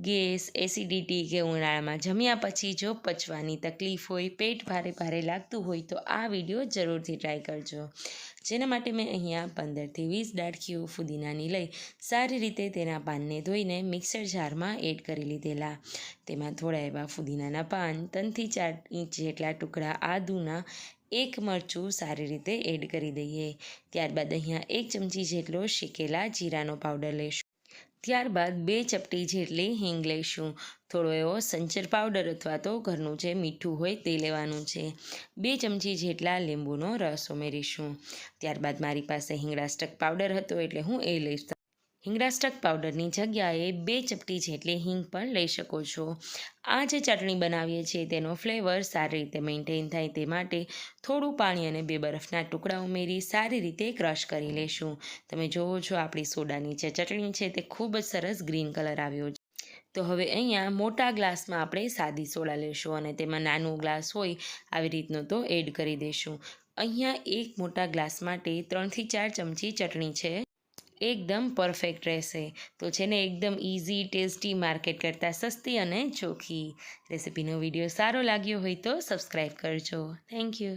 Gas, acidity કે ઉનાળામાં જમ્યા પછી જો પચવાની તકલીફ હોય, પેટ ભારે ભારે લાગતું હોય તો આ વીડિયો જરૂરથી ટ્રાય કરજો. જેના માટે મેં અહીંયા પંદરથી વીસ ડાળખીઓ ફુદીનાની લઈ સારી રીતે તેના પાનને ધોઈને મિક્સર જારમાં એડ કરી લીધેલા. તેમાં થોડા એવા ફુદીનાના પાન, ત્રણથી ચાર ઇંચ જેટલા ટુકડા આદુના, એક મરચું સારી રીતે એડ કરી દઈએ. ત્યારબાદ અહીંયા એક ચમચી જેટલો શેકેલા જીરાનો પાવડર લઈશું ત્યારબાદ બે ચપટી જેટલી હિંગ લઈશું. થોડો એવો સંચર પાવડર અથવા તો ઘરનું જે મીઠું હોય તે લેવાનું છે. બે ચમચી જેટલા લીંબુનો રસ ઉમેરીશું. ત્યારબાદ મારી પાસે હિંગળાસ્ટક પાવડર હતો એટલે હું એ લઈશ. હિંગળાસ્ટક પાવડરની જગ્યાએ બે ચપટી જેટલી હિંગ પણ લઈ શકો છો. આ જે ચટણી બનાવીએ છીએ તેનો ફ્લેવર સારી રીતે મેન્ટેન થાય તે માટે થોડું પાણી અને બે બરફના ટુકડા ઉમેરી સારી રીતે ક્રશ કરી લેશું. તમે જોવો છો આપણી સોડાની જે ચટણી છે તે ખૂબ જ સરસ ગ્રીન કલર આવ્યો છે. તો હવે અહીંયા મોટા ગ્લાસમાં આપણે સાદી સોડા લેશું અને તેમાં નાનું ગ્લાસ હોય આવી રીતનું તો એડ કરી દઈશું અહીંયા એક મોટા ગ્લાસ માટે ત્રણથી ચાર ચમચી ચટણી છે એકદમ પરફેક્ટ રહેશે. તો છે ને એકદમ ઇઝી ટેસ્ટી, માર્કેટ કરતાં સસ્તી અને ચોખ્ખી રેસિપીનો વીડિયો સારો લાગ્યો હોય તો સબસ્ક્રાઈબ કરજો. Thank you.